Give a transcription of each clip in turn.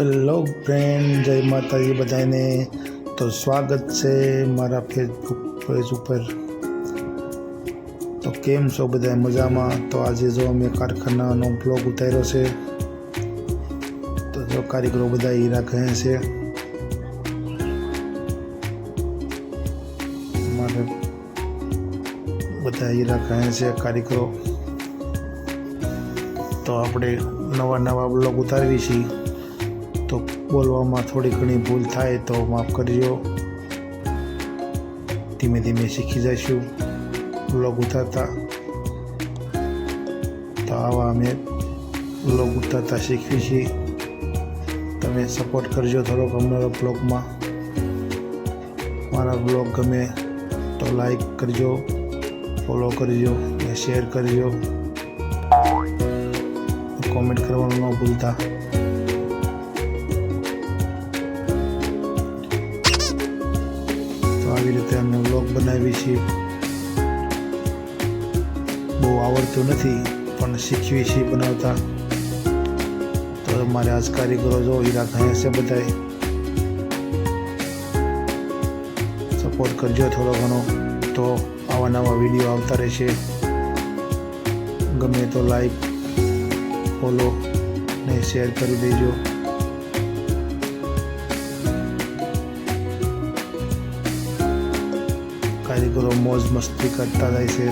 Hello friend, જય માતાજી બધાને. તો સ્વાગત છે મારા ફેસબુક પેજ ઉપર. તો કેમ છો બધા મજામાં? તો આજે જો અમે કારખાનાનો બ્લોગ ઉતાર્યો છે. તો જો કારીગરો બધા હીરા કહે છે. મારે બધા હીરા કહે છે કારીગરો. તો આપણે નવા નવા બ્લોગ ઉતારવી છીએ બોલવામાં થોડી ઘણી ભૂલ થાય તો માફ કરજો. ધીમે ધીમે શીખી જઈશું. બ્લોગ ઉતારતા. તો આવા અમે બ્લોગ ઉતારતા શીખવી છીએ તમે સપોર્ટ કરજો થોડોક અમારા બ્લોગમાં મારા બ્લોગ ગમે તો લાઈક કરજો ફોલો કરજો અને શેર કરજો. કોમેન્ટ કરવાનું ન ભૂલતા. બનાવી છે. બહુ આવડતું નથી, પણ શીખવી છે બનાવતા. તો અમારે આજ કારીગરો જો હીરા ઘણા છે બધાય સપોર્ટ કરજો થોડો ઘણો. તો આવા નવા વીડિયો આવતા રહેશે. ગમે તો લાઈક ફોલો ને શેર કરી દેજો. કારીગરો મોજ મસ્તી કરતા જાય છે.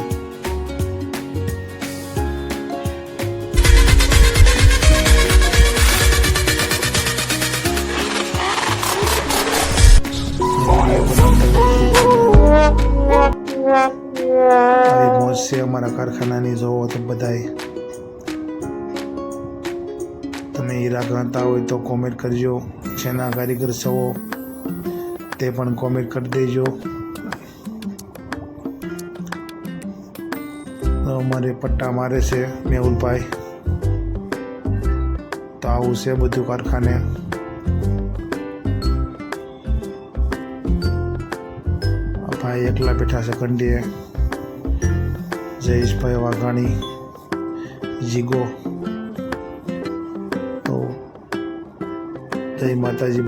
મોજ છે અમારા કારખાનાની, જોવો તો બધાય. તમે હીરા ગણતા હોય તો કોમેન્ટ કરજો. જેના કારીગર છો, તે પણ કોમેન્ટ કરી દેજો. અમારે પટ્ટા મારે છે, મેહુલભાઈ. તો આવું છે બધું કારખાને. ભાઈ એકલા બેઠા છે કંડીએ જયેશભાઈ વાઘાણી, જીગો. તો જય માતાજી.